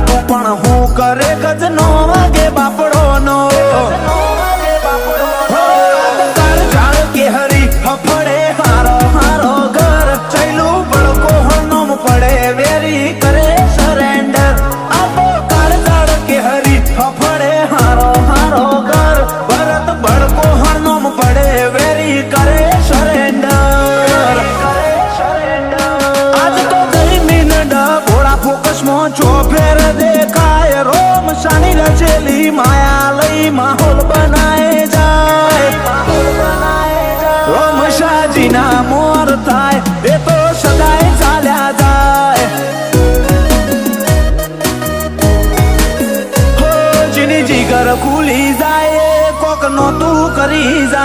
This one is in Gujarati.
તું પણ હું કરે ગજનો વાગે બાપડો નો ચશ્મો ચોફેર દેખાય, રોમ શાની રચેલી માયા લઈ માહોલ બનાય જાય. રોમ શાજીના મોર થાય, એ તો સદાય ચાલ્યા જાય. હો જીની જીગર ખુલી જાય કોક નો તું કરી જાય.